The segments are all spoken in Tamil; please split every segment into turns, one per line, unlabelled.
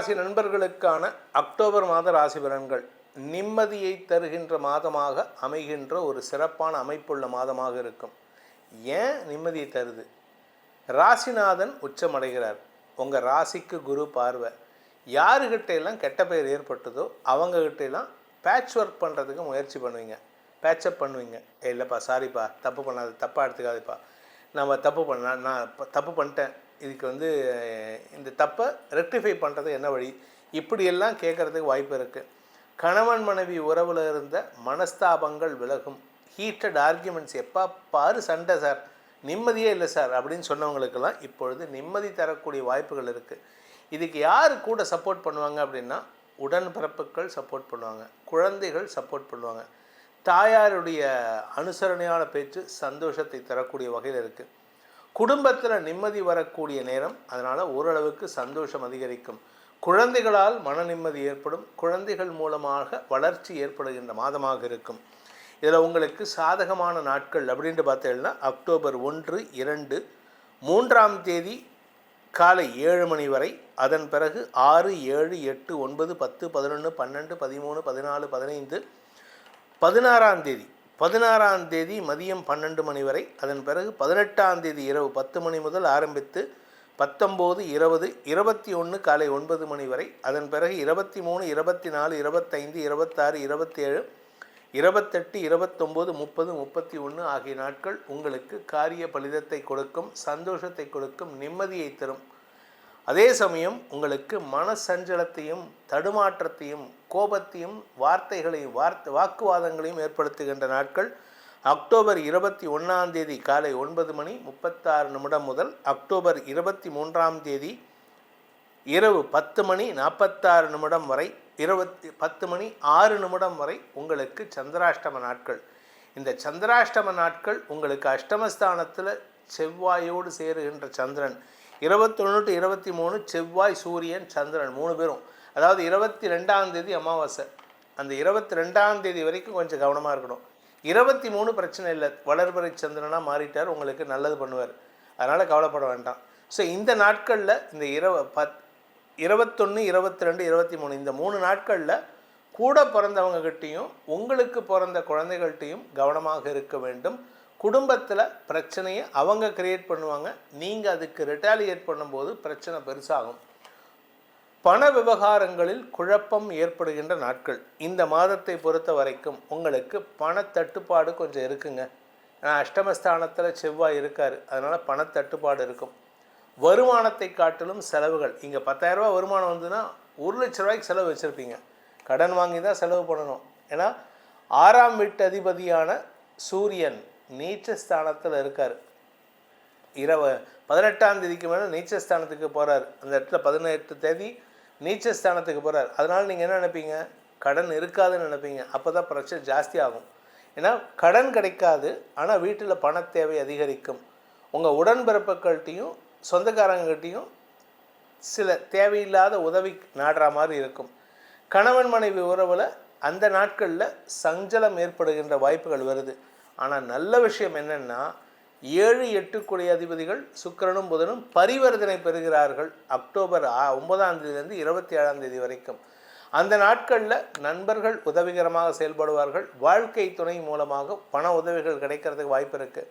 ராசி நண்பர்களுக்கான அக்டோபர் மாத ராசி பலன்கள். நிம்மதியை தருகின்ற மாதமாக அமைகின்ற ஒரு சிறப்பான அமைப்புள்ள மாதமாக இருக்கும். ஏன் நிம்மதியை தருது? ராசிநாதன் உச்சமடைகிறார். உங்கள் ராசிக்கு குரு பார்வை. யாருக்கிட்ட எல்லாம் கெட்ட பெயர் ஏற்பட்டதோ அவங்கக்கிட்ட எல்லாம் பேட்ச் ஒர்க் பண்ணுறதுக்கு முயற்சி பண்ணுவீங்க. பேட்சப் பண்ணுவீங்க. "ஏய், இல்லைப்பா சாரிப்பா தப்பு பண்ணாது தப்பாக எடுத்துக்காதுப்பா. நம்ம தப்பு பண்ண நான் தப்பு பண்ணிட்டேன். இதுக்கு வந்து இந்த தப்பை ரெக்டிஃபை பண்ணுறது என்ன வழி? இப்படியெல்லாம் கேட்குறதுக்கு வாய்ப்பு இருக்குது கணவன் மனைவி உறவில் இருந்த மனஸ்தாபங்கள் விலகும். ஹீட்டட் ஆர்கியூமெண்ட்ஸ் எப்போ பாரு சண்டை சார். நிம்மதியே இல்லை சார் அப்படின்னு சொன்னவங்களுக்கெல்லாம் இப்பொழுது நிம்மதி தரக்கூடிய வாய்ப்புகள் இருக்குது இதுக்கு யார் கூட சப்போர்ட் பண்ணுவாங்க அப்படின்னா உடன்பிறப்புகள் சப்போர்ட் பண்ணுவாங்க. குழந்தைகள் சப்போர்ட் பண்ணுவாங்க. தாயாருடைய அனுசரணையான பேச்சு சந்தோஷத்தை தரக்கூடிய வகையில் இருக்குது குடும்பத்தில் நிம்மதி வரக்கூடிய நேரம் அதனால் ஓரளவுக்கு சந்தோஷம் அதிகரிக்கும். குழந்தைகளால் மன நிம்மதி ஏற்படும். குழந்தைகள் மூலமாக வளர்ச்சி ஏற்படுகின்ற மாதமாக இருக்கும். இதில் உங்களுக்கு சாதகமான நாட்கள் அப்படின்ட்டு பார்த்தீங்கன்னா அக்டோபர் ஒன்று இரண்டு மூன்றாம் தேதி காலை ஏழு மணி வரை. அதன் பிறகு ஆறு ஏழு எட்டு ஒன்பது பத்து பதினொன்று பன்னெண்டு பதிமூணு பதினாலு பதினைந்து பதினாறாம் தேதி பதினாறாம் தேதி மதியம் பன்னெண்டு மணி வரை அதன் பிறகு பதினெட்டாம் தேதி இரவு பத்து மணி முதல் ஆரம்பித்து பத்தொம்போது இருபது இருபத்தி ஒன்று காலை ஒன்பது மணி வரை அதன் பிறகு இருபத்தி மூணு இருபத்தி நாலு இருபத்தைந்து இருபத்தாறு இருபத்தேழு இருபத்தெட்டு இருபத்தொம்போது முப்பது முப்பத்தி ஒன்று ஆகிய நாட்கள் உங்களுக்கு காரிய பலிதத்தை கொடுக்கும் சந்தோஷத்தை கொடுக்கும் நிம்மதியை தரும். அதே சமயம் உங்களுக்கு மனசஞ்சலத்தையும் தடுமாற்றத்தையும் கோபத்தையும் வார்த்தைகளையும் வார்த்தை வாக்குவாதங்களையும் ஏற்படுத்துகின்ற நாட்கள் அக்டோபர் இருபத்தி ஒன்றாம் தேதி காலை ஒன்பது மணி முப்பத்தாறு நிமிடம் முதல் அக்டோபர் இருபத்தி மூன்றாம் தேதி இரவு பத்து மணி நாற்பத்தாறு நிமிடம் வரை இருபத்தி பத்து மணி ஆறு நிமிடம் வரை உங்களுக்கு சந்திராஷ்டம நாட்கள். இந்த சந்திராஷ்டம நாட்கள் உங்களுக்கு அஷ்டமஸ்தானத்தில் செவ்வாயோடு சேருகின்ற சந்திரன். இருபத்தொன்று டு இருபத்தி மூணு செவ்வாய் சூரியன் சந்திரன் மூணு பேரும். அதாவது இருபத்தி ரெண்டாம் தேதி அமாவாசை. அந்த இருபத்தி ரெண்டாம் தேதி வரைக்கும் கொஞ்சம் கவனமாக இருக்கணும். இருபத்தி மூணு பிரச்சனை இல்லை. வளர்பறை சந்திரனாக மாறிட்டார். உங்களுக்கு நல்லது பண்ணுவார். அதனால் கவலைப்பட வேண்டாம். ஸோ இந்த நாட்களில் இந்த இரவ பத் இருபத்தொன்று இருபத்தி ரெண்டு இருபத்தி மூணு இந்த மூணு நாட்களில் கூட பிறந்தவங்ககிட்டையும் உங்களுக்கு பிறந்த குழந்தைகள்கிட்டையும் கவனமாக இருக்க வேண்டும். குடும்பத்தில் பிரச்சனையை அவங்க கிரியேட் பண்ணுவாங்க. நீங்கள் அதுக்கு ரிட்டாலியேட் பண்ணும்போது பிரச்சனை பெருசாகும். பண விவகாரங்களில் குழப்பம் ஏற்படுகின்ற நாட்கள். இந்த மாதத்தை பொறுத்த வரைக்கும் உங்களுக்கு பணத்தட்டுப்பாடு கொஞ்சம் இருக்குங்க. ஏன்னா அஷ்டமஸ்தானத்தில் செவ்வாய் இருக்கார். அதனால் பணத்தட்டுப்பாடு இருக்கும். வருமானத்தை காட்டிலும் செலவுகள். இங்கே பத்தாயிரரூபா வருமானம் வந்ததுன்னா ஒரு லட்ச ரூபாய்க்கு செலவு வச்சுருப்பீங்க. கடன் வாங்கி தான் செலவு பண்ணணும். ஏன்னா ஆறாம் வீட்டு அதிபதியான சூரியன் நீச்சஸ்தானத்தில் இருக்கார். இரவு பதினெட்டாம் தேதிக்கு மேலே நீச்சஸ்தானத்துக்கு போகிறார் அந்த இடத்துல பதினெட்டு தேதி நீச்சஸ்தானத்துக்கு போகிறார் அதனால் நீங்கள் என்ன நினைப்பீங்க? கடன் இருக்காதுன்னு நினைப்பீங்க. அப்போ தான் பிரச்சனை ஜாஸ்தி ஆகும். ஏன்னா கடன் கிடைக்காது ஆனால் வீட்டில் பண தேவை அதிகரிக்கும். உங்கள் உடன்பிறப்புகள்கிட்டையும் சொந்தக்காரங்ககிட்டையும் சில தேவையில்லாத உதவி நாடுற மாதிரி இருக்கும். கணவன் மனைவி உறவில் அந்த நாட்களில் சஞ்சலம் ஏற்படுகின்ற வாய்ப்புகள் வருது. ஆனால் நல்ல விஷயம் என்னென்னா ஏழு எட்டு குடி அதிபதிகள் சுக்கிரனும் புதனும் பரிவர்த்தனை பெறுகிறார்கள் அக்டோபர் ஒன்பதாம் தேதியிலேருந்து இருபத்தி ஏழாம் தேதி வரைக்கும். அந்த நாட்களில் நண்பர்கள் உதவிகரமாக செயல்படுவார்கள். வாழ்க்கை துணை மூலமாக பண உதவிகள் கிடைக்கிறதுக்கு வாய்ப்பு இருக்குது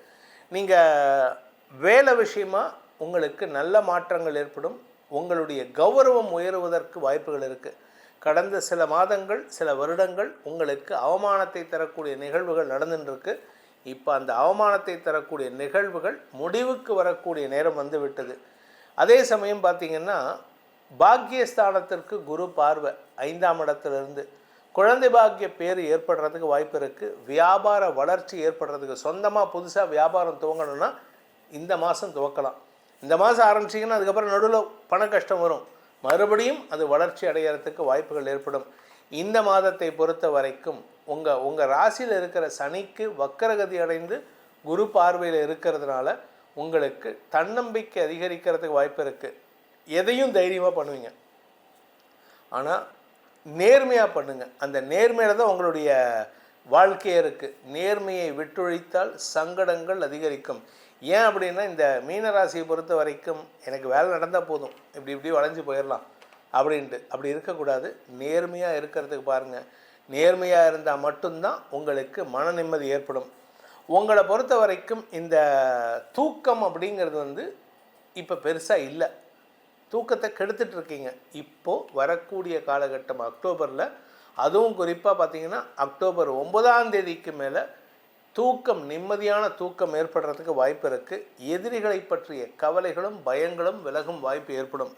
நீங்கள் வேலை விஷயமாக உங்களுக்கு நல்ல மாற்றங்கள் ஏற்படும். உங்களுடைய கௌரவம் உயருவதற்கு வாய்ப்புகள் இருக்குது கடந்த சில மாதங்கள் சில வருடங்கள் உங்களுக்கு அவமானத்தை தரக்கூடிய நிகழ்வுகள் நடந்துட்டுருக்கு இப்போ அந்த அவமானத்தை தரக்கூடிய நிகழ்வுகள் முடிவுக்கு வரக்கூடிய நேரம் வந்து விட்டது. அதே சமயம் பார்த்திங்கன்னா பாக்கியஸ்தானத்திற்கு குரு பார்வை ஐந்தாம் இடத்துலேருந்து. குழந்தை பாக்கிய பேர் ஏற்படுறதுக்கு வாய்ப்பு இருக்குது வியாபார வளர்ச்சி ஏற்படுறதுக்கு சொந்தமாக புதுசாக வியாபாரம் துவங்கணும்னா இந்த மாதம் துவக்கலாம். இந்த மாதம் ஆரம்பிச்சிங்கன்னா அதுக்கப்புறம் நடுவில் பண கஷ்டம் வரும். மறுபடியும் அது வளர்ச்சி அடையறதுக்கு வாய்ப்புகள் ஏற்படும். இந்த மாதத்தை பொறுத்த வரைக்கும் உங்கள் உங்கள் ராசியில் இருக்கிற சனிக்கு வக்கரகதி அடைந்து குரு பார்வையில் இருக்கிறதுனால உங்களுக்கு தன்னம்பிக்கை அதிகரிக்கிறதுக்கு வாய்ப்பு இருக்குது எதையும் தைரியமாக பண்ணுவீங்க. ஆனால் நேர்மையாக பண்ணுங்கள் அந்த நேர்மையில் தான் உங்களுடைய வாழ்க்கையே இருக்குது நேர்மையை விட்டொழித்தால் சங்கடங்கள் அதிகரிக்கும். ஏன் அப்படின்னா இந்த மீனராசியை பொறுத்த வரைக்கும் எனக்கு வேலை நடந்தால் போதும். இப்படி இப்படி வளைஞ்சு போயிடலாம் அப்படின்ட்டு. அப்படி இருக்கக்கூடாது. நேர்மையாக இருக்கிறதுக்கு பாருங்கள் நேர்மையாக இருந்தால் மட்டும்தான் உங்களுக்கு மன நிம்மதி ஏற்படும். உங்களை பொறுத்த வரைக்கும் இந்த தூக்கம் அப்படிங்கிறது வந்து இப்போ பெருசாக இல்லை. தூக்கத்தை கெடுத்துட்டு இருக்கீங்க. இப்போது வரக்கூடிய காலகட்டம் அக்டோபரில் அதுவும் குறிப்பாக பார்த்தீங்கன்னா அக்டோபர் ஒன்பதாம் தேதிக்கு மேலே தூக்கம் நிம்மதியான தூக்கம் ஏற்படுறதுக்கு வாய்ப்பு இருக்குது எதிரிகளை பற்றிய கவலைகளும் பயங்களும் விலகும் வாய்ப்பு ஏற்படும்.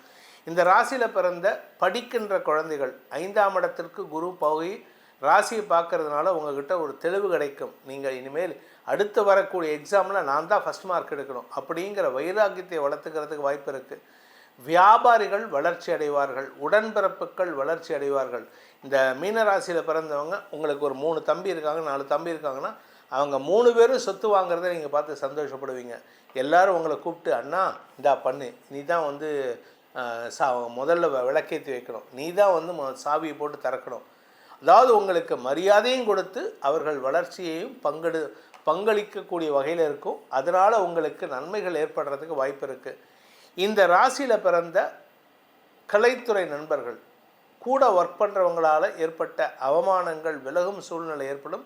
இந்த ராசியில் பிறந்த படிக்கின்ற குழந்தைகள் ஐந்தாம் இடத்திற்கு குரு போய் ராசியை பார்க்குறதுனால உங்ககிட்ட ஒரு தெளிவு கிடைக்கும். நீங்கள் இனிமேல் அடுத்து வரக்கூடிய எக்ஸாமில் நான் தான் ஃபஸ்ட் மார்க் எடுக்கணும். அப்படிங்கிற வைராக்கியத்தை வளர்த்துக்கிறதுக்கு வாய்ப்பு இருக்குது வியாபாரிகள் வளர்ச்சி அடைவார்கள். உடன்பிறப்புகள் வளர்ச்சி அடைவார்கள். இந்த மீன ராசியில் பிறந்தவங்க உங்களுக்கு ஒரு மூணு தம்பி இருக்காங்க நாலு தம்பி இருக்காங்கன்னா அவங்க மூணு பேரும் சொத்து வாங்குறத நீங்கள் பார்த்து சந்தோஷப்படுவீங்க. எல்லோரும் உங்களை கூப்பிட்டு அண்ணா இந்தா பண்ணு. நீ தான் வந்து சா முதல்ல வ- விளக்கேற்றி வைக்கணும். நீ தான் வந்து சாவியை போட்டு திறக்கணும். அதாவது உங்களுக்கு மரியாதையும் கொடுத்து அவர்கள் வளர்ச்சியையும் பங்கெடு பங்களிக்கக்கூடிய வகையில் இருக்கும். அதனால் உங்களுக்கு நன்மைகள் ஏற்படுறதுக்கு வாய்ப்பு இருக்குது இந்த ராசியில் பிறந்த கலைத்துறை நண்பர்கள் கூட ஒர்க் பண்ணுறவங்களால் ஏற்பட்ட அவமானங்கள் விலகும் சூழ்நிலை ஏற்படும்.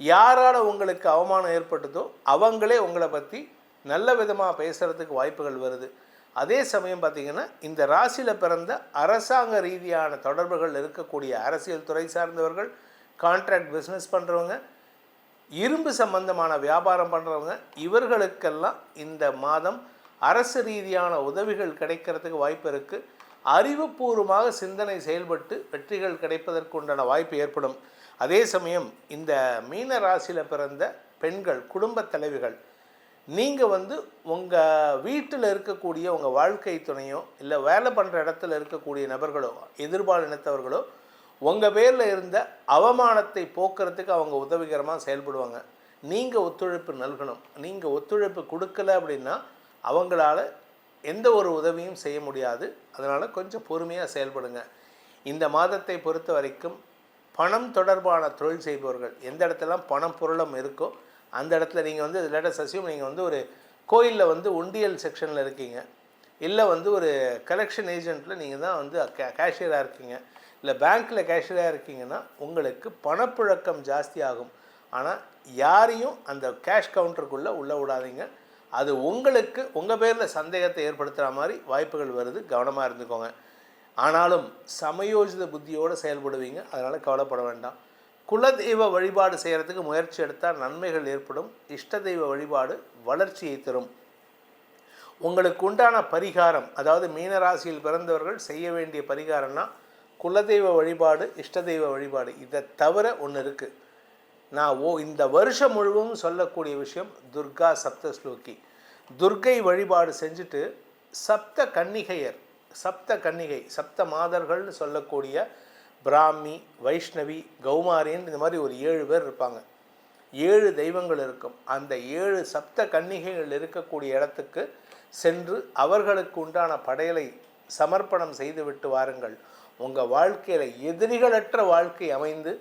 யாரால் உங்களுக்கு அவமானம் ஏற்பட்டதோ அவங்களே உங்களை பற்றி நல்ல விதமாக பேசுகிறதுக்கு வாய்ப்புகள் வருது. அதே சமயம் பார்த்திங்கன்னா இந்த ராசியில் பிறந்த அரசாங்க ரீதியான தொடர்புகள் இருக்கக்கூடிய அரசியல் துறை சார்ந்தவர்கள் கான்ட்ராக்ட் பிஸ்னஸ் பண்ணுறவங்க இரும்பு சம்பந்தமான வியாபாரம் பண்ணுறவங்க இவர்களுக்கெல்லாம் இந்த மாதம் அரசு ரீதியான உதவிகள் கிடைக்கிறதுக்கு வாய்ப்பு இருக்குது அறிவுபூர்வமாக சிந்தனை செயல்பட்டு வெற்றிகள் கிடைப்பதற்கு உண்டான வாய்ப்பு ஏற்படும். அதே சமயம் இந்த மீன ராசியில் பிறந்த பெண்கள் குடும்பத் தலைவிகள் நீங்கள் வந்து உங்கள் வீட்டில் இருக்கக்கூடிய உங்கள் வாழ்க்கை துணையோ இல்லை வேலை பண்ணுற இடத்துல இருக்கக்கூடிய நபர்களோ எதிர்பால் இனத்தவர்களோ உங்கள் பேரில் இருந்த அவமானத்தை போக்குறதுக்கு அவங்க உதவிகரமாக செயல்படுவாங்க. நீங்கள் ஒத்துழைப்பு நல்கணும். நீங்கள் ஒத்துழைப்பு கொடுக்கல அப்படின்னா அவங்களால எந்த ஒரு உதவியும் செய்ய முடியாது. அதனால் கொஞ்சம் பொறுமையாக செயல்படுங்க. இந்த மாதத்தை பொறுத்த வரைக்கும் பணம் தொடர்பான தொழில் செய்பவர்கள் எந்த இடத்துலலாம் பணம் பொருளம் இருக்கோ அந்த இடத்துல நீங்கள் வந்து லேட்டஸ்ட் அசியும் நீங்கள் வந்து ஒரு கோயிலில் வந்து ஒண்டியல் செக்ஷனில் இருக்கீங்க. இல்லை வந்து ஒரு கலெக்ஷன் ஏஜெண்ட்டில் நீங்கள் தான் வந்து கே கேஷியராக இருக்கீங்க. இல்லை பேங்க்கில் கேஷியராக இருக்கீங்கன்னா உங்களுக்கு பணப்புழக்கம் ஜாஸ்தி ஆகும். ஆனால் யாரையும் அந்த கேஷ் கவுண்டருக்குள்ளே உள்ளே விடாதீங்க. அது உங்களுக்கு உங்கள் பேரில் சந்தேகத்தை ஏற்படுத்துகிற மாதிரி வாய்ப்புகள் வருது. கவனமாக இருந்துக்கோங்க. ஆனாலும் சமயோஜித புத்தியோடு செயல்படுவீங்க. அதனால் கவலைப்பட வேண்டாம். குலதெய்வ வழிபாடு செய்கிறதுக்கு முயற்சி எடுத்தால் நன்மைகள் ஏற்படும். இஷ்ட தெய்வ வழிபாடு வளர்ச்சியை தரும். உங்களுக்கு உண்டான பரிகாரம் அதாவது மீனராசியில் பிறந்தவர்கள் செய்ய வேண்டிய பரிகாரம்னா குலதெய்வ வழிபாடு இஷ்ட தெய்வ வழிபாடு. இதை தவிர ஒன்று இருக்குது நான் ஓ இந்த வருஷம் முழுவதும் சொல்லக்கூடிய விஷயம் துர்கா சப்த ஸ்லோகி துர்க்கை வழிபாடு செஞ்சுட்டு சப்த கன்னிகையர் சப்த கன்னிகை சப்த மாதர்கள்னு சொல்லக்கூடிய பிராமி வைஷ்ணவி கௌமாரின்னு இந்த மாதிரி ஒரு ஏழு பேர் இருப்பாங்க. ஏழு தெய்வங்கள் இருக்கும். அந்த ஏழு சப்த கன்னிகைகள் இருக்கக்கூடிய இடத்துக்கு சென்று அவர்களுக்கு உண்டான படையலை சமர்ப்பணம் செய்துவிட்டு வாருங்கள். உங்கள் வாழ்க்கையில் எதிரிகளற்ற வாழ்க்கை அமைந்து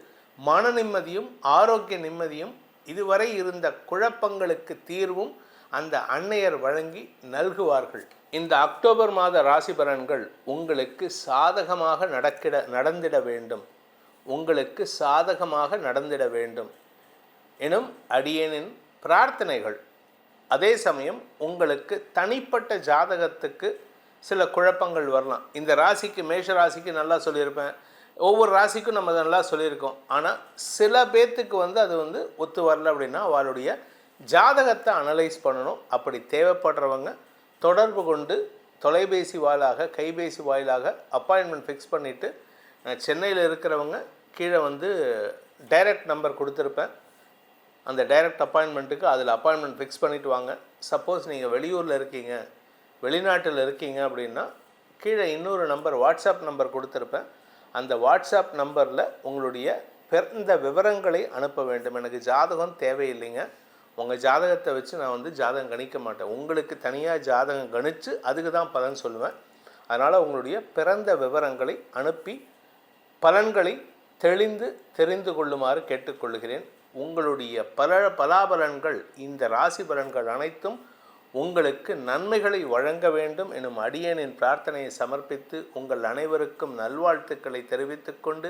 மன நிம்மதியும் ஆரோக்கிய நிம்மதியும் இதுவரை இருந்த குழப்பங்களுக்கு தீர்வும் அந்த அன்னையர் வழங்கி நல்குவார்கள். இந்த அக்டோபர் மாத ராசி பலன்கள் உங்களுக்கு சாதகமாக நடக்கிட நடந்திட வேண்டும். உங்களுக்கு சாதகமாக நடந்திட வேண்டும். எனும் அடியேனின் பிரார்த்தனைகள். அதே சமயம் உங்களுக்கு தனிப்பட்ட ஜாதகத்துக்கு சில குழப்பங்கள் வரலாம். இந்த ராசிக்கு மேஷ ராசிக்கு நல்லா சொல்லியிருப்பேன். ஒவ்வொரு ராசிக்கும் நம்ம நல்லா சொல்லியிருக்கோம். ஆனால் சில பேர்த்துக்கு வந்து அது வந்து ஒத்து வரல அப்படின்னா அவளுடைய ஜாதகத்தை அனலைஸ் பண்ணணும். அப்படி தேவைப்படுறவங்க தொடர்பு கொண்டு தொலைபேசி வாயிலாக கைபேசி வாயிலாக அப்பாயின்மெண்ட் ஃபிக்ஸ் பண்ணிவிட்டு சென்னையில் இருக்கிறவங்க கீழே வந்து டைரக்ட் நம்பர் கொடுத்துருப்பேன். அந்த டைரக்ட் அப்பாயின்மெண்ட்டுக்கு அதில் அப்பாயின்மெண்ட் ஃபிக்ஸ் பண்ணிவிட்டு வாங்க. சப்போஸ் நீங்கள் வெளியூரில் இருக்கீங்க வெளிநாட்டில் இருக்கீங்க அப்படின்னா கீழே இன்னொரு நம்பர் வாட்ஸ்அப் நம்பர் கொடுத்துருப்பேன். அந்த வாட்ஸ்அப் நம்பரில் உங்களுடைய பிறந்த விவரங்களை அனுப்ப வேண்டும். எனக்கு ஜாதகம் தேவையில்லைங்க. உங்கள் ஜாதகத்தை வச்சு நான் வந்து ஜாதகம் கணிக்க மாட்டேன். உங்களுக்கு தனியாக ஜாதகம் கணித்து அதுக்கு தான் பலன் சொல்லுவேன். அதனால் உங்களுடைய பிறந்த விவரங்களை அனுப்பி பலன்களை தெளிந்து தெரிந்து கொள்ளுமாறு கேட்டுக்கொள்கிறேன். உங்களுடைய பல பலாபலன்கள் இந்த ராசி பலன்கள் அனைத்தும் உங்களுக்கு நன்மைகளை வழங்க வேண்டும் எனும் அடியனின் பிரார்த்தனையை சமர்ப்பித்து உங்கள் அனைவருக்கும் நல்வாழ்த்துக்களை தெரிவித்துக்கொண்டு